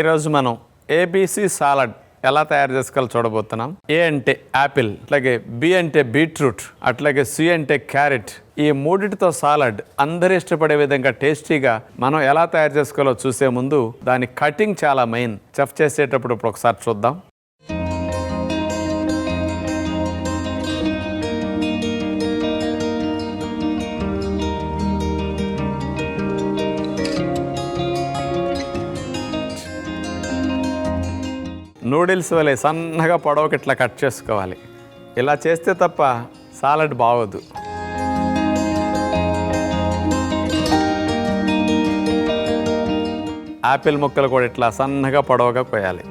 ఈరోజు మనం ABC salad ఎలా తయారు చేసుకోవాలో చూడబోతున్నాం. ఏ అంటే యాపిల్ అట్లాగే బి అంటే బీట్రూట్ అట్లాగే సి అంటే క్యారెట్ ఈ మూడిటితో సాలడ్ అందరూ ఇష్టపడే విధంగా టేస్టీగా మనం ఎలా తయారు చేసుకోవాలో చూసే ముందు దాని కటింగ్ చాలా మెయిన్ చెఫ్ చేసేటప్పుడు ఇప్పుడు ఒకసారి చూద్దాం. నూడిల్స్ వలె సన్నగా పొడవకి ఇట్లా కట్ చేసుకోవాలి. ఇలా చేస్తే తప్ప సాలడ్ బాగోదు. యాపిల్ ముక్కలు కూడా ఇట్లా సన్నగా పొడవగా కోయాలి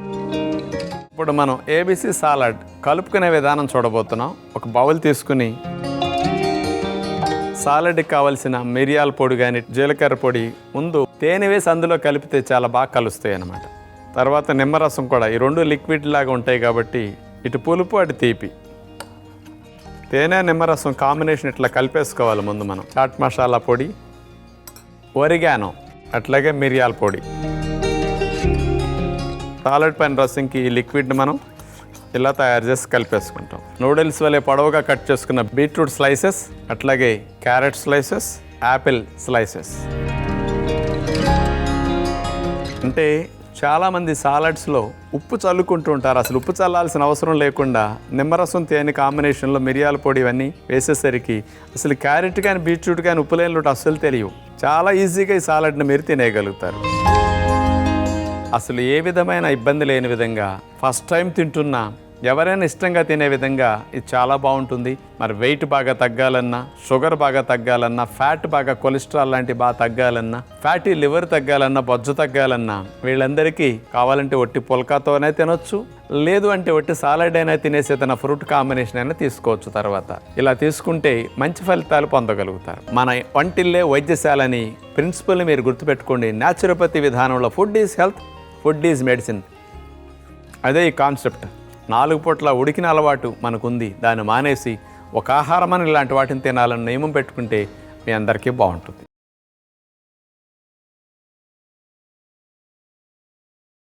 ఇప్పుడు మనం ఏబీసీ సాలడ్ కలుపుకునే విధానం చూడబోతున్నాం. ఒక బౌల్ తీసుకుని సాలడ్కి కావలసిన మిరియాల పొడి కానీ జీలకర్ర పొడి ముందు తేనె వేసి అందులో కలిపితే చాలా బాగా కలుస్తాయి అన్నమాట తర్వాత నిమ్మరసం కూడా. ఈ రెండు లిక్విడ్ లాగా ఉంటాయి కాబట్టి ఇటు పులుపు అటు తీపి. తేనె నిమ్మరసం కాంబినేషన్ ఇట్లా కలిపేసుకోవాలి ముందు మనం. చాట్ మసాలా పొడి ఒరిగానం అట్లాగే మిరియాల పొడి. సాలడ్ పైన రసంకి ఈ లిక్విడ్ని మనం ఇలా తయారు చేసి కలిపేసుకుంటాం. నూడిల్స్ వలె పొడవుగా కట్ చేసుకున్న బీట్రూట్ స్లైసెస్ అట్లాగే క్యారెట్ స్లైసెస్ యాపిల్ స్లైసెస్. అంటే చాలామంది సాలడ్స్లో ఉప్పు చల్లుకుంటూ ఉంటారు. అసలు ఉప్పు చల్లాల్సిన అవసరం లేకుండా నిమ్మరసం తేనె కాంబినేషన్లో మిరియాల పొడి ఇవన్నీ వేసేసరికి అసలు క్యారెట్ కానీ బీట్రూట్ కానీ ఉప్పు లేని లోటు అస్సలు తెలియవు. చాలా ఈజీగా ఈ సాలడ్ని మీరు తినేయగలుగుతారు. అసలు ఏ విధమైన ఇబ్బంది లేని విధంగా ఫస్ట్ టైం తింటున్నా ఎవరైనా ఇష్టంగా తినే విధంగా ఇది చాలా బాగుంటుంది. మరి వెయిట్ బాగా తగ్గాలన్నా షుగర్ బాగా తగ్గాలన్నా ఫ్యాట్ బాగా కొలెస్ట్రాల్ లాంటి బాగా తగ్గాలన్నా ఫ్యాటీ లివర్ తగ్గాలన్నా బొజ్జు తగ్గాలన్నా వీళ్ళందరికీ కావాలంటే ఒట్టి పుల్కాతోనే తినొచ్చు. లేదు అంటే ఒట్టి సాలడ్ అయినా తినేసే తన ఫ్రూట్ కాంబినేషన్ అయినా తీసుకోవచ్చు తర్వాత. ఇలా తీసుకుంటే మంచి ఫలితాలు పొందగలుగుతారు. మన వంటిల్లే వైద్యశాలని ప్రిన్సిపల్ని మీరు గుర్తుపెట్టుకోండి. న్యాచురోపతి విధానంలో food is health food is medicine. అదే ఈ కాన్సెప్ట్. నాలుగు పూట్ల ఉడికిన అలవాటు మనకుంది. దాన్ని మానేసి ఒక ఆహారమని ఇలాంటి వాటిని తినాలని నియమం పెట్టుకుంటే మీ అందరికీ బాగుంటుంది.